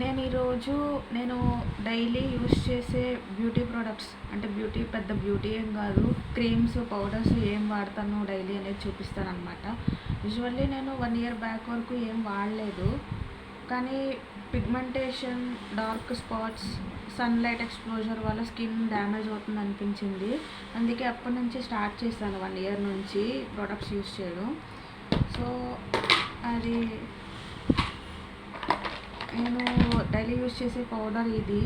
నేను ఈరోజు నేను డైలీ యూస్ చేసే బ్యూటీ ప్రోడక్ట్స్ అంటే బ్యూటీ పెద్ద బ్యూటీ ఏం కాదు క్రీమ్స్ పౌడర్స్ ఏం వాడతాను డైలీ అనేది చూపిస్తాను అనమాట యూజువల్లీ నేను వన్ ఇయర్ బ్యాక్ వరకు ఏం వాడలేదు. కానీ pigmentation dark spots sunlight exposure వల్ల స్కిన్ డ్యామేజ్ అవుతుంది అనిపించింది. అందుకే అప్పటి నుంచి స్టార్ట్ చేశాను వన్ ఇయర్ నుంచి ప్రోడక్ట్స్ యూస్ చేయడం. సో అది నేను డైలీ యూజ్ చేసే పౌడర్ ఇది.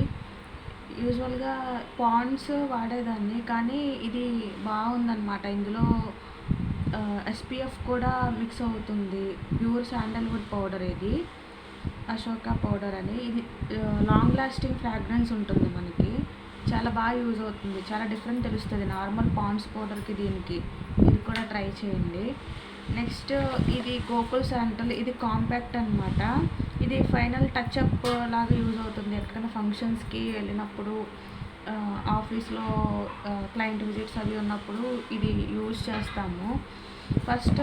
యూజువల్గా పాండ్స్ వాడేదాన్ని కానీ ఇది బాగుందన్నమాట. ఇందులో ఎస్పీఎఫ్ కూడా మిక్స్ అవుతుంది. ప్యూర్ శాండల్వుడ్ పౌడర్ ఇది. అశోక పౌడర్ అని. ఇది లాంగ్ లాస్టింగ్ ఫ్రాగ్రెన్స్ ఉంటుంది మనకి. చాలా బాగా యూజ్ అవుతుంది. చాలా డిఫరెంట్ తెలుస్తుంది. నార్మల్ పాండ్స్ పౌడర్కి దీనికి. మీరు కూడా ట్రై చేయండి. నెక్స్ట్ ఇది గోకుల్ శాంటల్ ఇది కాంపాక్ట్ అనమాట ఇది ఫైనల్ టచ్ అప్ లాగా యూజ్ అవుతుంది. ఎక్కడైనా ఫంక్షన్స్కి వెళ్ళినప్పుడు ఆఫీస్లో క్లయింట్ విజిట్స్ అవి ఉన్నప్పుడు ఇది యూజ్ చేస్తాము. ఫస్ట్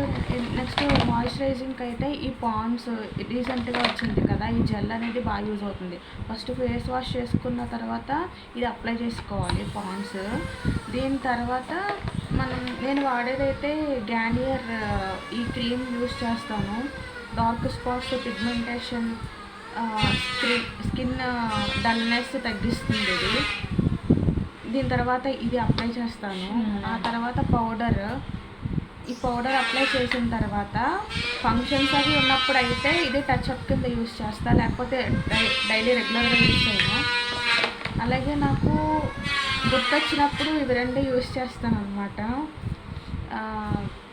నెక్స్ట్ మాయిశ్చరైజింగ్కి అయితే ఈ పాండ్స్ రీసెంట్గా వచ్చింది కదా ఈ జెల్ అనేది బాగా యూజ్ అవుతుంది. ఫస్ట్ ఫేస్ వాష్ చేసుకున్న తర్వాత ఇది అప్లై చేసుకోవాలి పాండ్స్. దీని తర్వాత మనం నేను వాడేదైతే గ్యానియర్ ఈ క్రీమ్ యూస్ చేస్తాను. Dark spots pigmentation screen skin dullness తగ్గిస్తుంది ఇది. దీని తర్వాత ఇది అప్లై చేస్తాను. ఆ తర్వాత పౌడర్ ఈ పౌడర్ అప్లై చేసిన తర్వాత ఫంక్షన్స్ అవి ఉన్నప్పుడు అయితే ఇది టచ్అప్ కింద యూస్ చేస్తా. లేకపోతే డై డైలీ రెగ్యులర్గా యూస్ చేయను. అలాగే నాకు గుర్తొచ్చినప్పుడు ఇవి రెండు యూస్ చేస్తాను అనమాట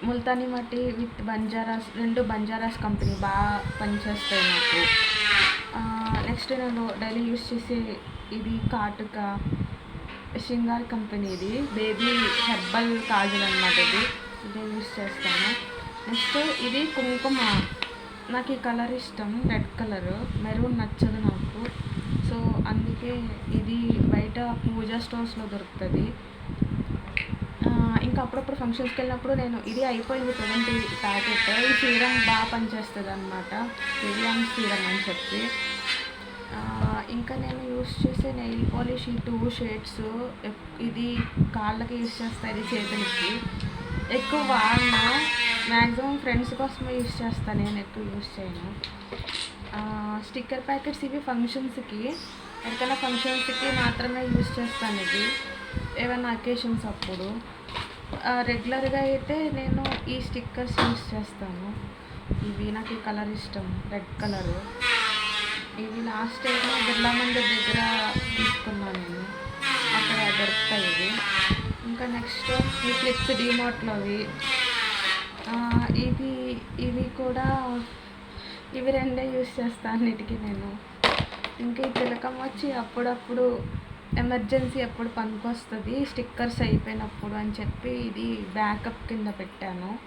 ముల్తానీ మట్టి విత్ బంజారాస్ రెండు బంజారాస్ కంపెనీ బాగా పనిచేస్తాయి నాకు. నెక్స్ట్ నేను డైలీ యూస్ చేసే ఇది కాటుక షింగార్ కంపెనీ ఇది. బేబీ హెర్బల్ కాజల్ అనమాట ఇది. ఇది యూస్ చేస్తాను. నెక్స్ట్ ఇది కుంకుమ. నాకు ఈ కలర్ ఇష్టం రెడ్ కలర్. మెరూన్ నచ్చదు నాకు. సో అందుకే ఇది బయట పూజా స్టోర్స్లో దొరుకుతుంది. ఇంకా అప్పుడప్పుడు ఫంక్షన్స్కి వెళ్ళినప్పుడు నేను ఇది అయిపోయింది ప్రజెంట్ ఈ ప్యాకెట్. ఈ సీరం బాగా పనిచేస్తుంది అనమాట సిరియామ్ సీరం అని చెప్పి. ఇంకా నేను యూస్ చేసే నెయిల్ పాలిష్ ఈ టూ షేడ్స్ ఇది కాళ్ళకి యూస్ చేస్తాను ఇది చేతులకి. ఎక్కువ వాడినా. మ్యాక్సిమం ఫ్రెండ్స్ కోసమే యూస్ చేస్తాను నేను ఎక్కువ యూస్ చేయను. స్టిక్కర్ ప్యాకెట్స్ ఇవి ఫంక్షన్స్కి. ఎక్కడైనా ఫంక్షన్స్కి మాత్రమే యూజ్ చేస్తాను ఇది ఏమైనా అకేషన్స్ అప్పుడు. రెగ్యులర్గా అయితే నేను ఈ స్టిక్కర్స్ యూస్ చేస్తాను. ఇవి నాకు ఈ కలర్ ఇష్టం రెడ్ కలరు. ఇవి లాస్ట్ టైం బిర్లా మందిర్ దగ్గర తీసుకున్నాను నేను. అక్కడ దొరుకుతాయి ఇవి. ఇంకా నెక్స్ట్ ఈ ఫ్లిప్స్ డిమార్ట్లోవి ఇవి ఇవి కూడా ఇవి రెండే యూస్ చేస్తాను అన్నిటికీ నేను. ఇంకా ఈ తిలకం వచ్చి అప్పుడప్పుడు ఎమర్జెన్సీ ఎప్పుడు పనికొస్తుంది స్టిక్కర్స్ అయిపోయినప్పుడు అని చెప్పి ఇది బ్యాకప్ కింద పెట్టాను.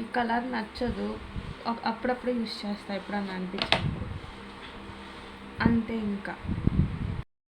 ఈ కలర్ నచ్చదు. అప్పుడప్పుడు యూస్ చేస్తా ఎప్పుడన్నా అనిపించినప్పుడు. అంతే ఇంకా.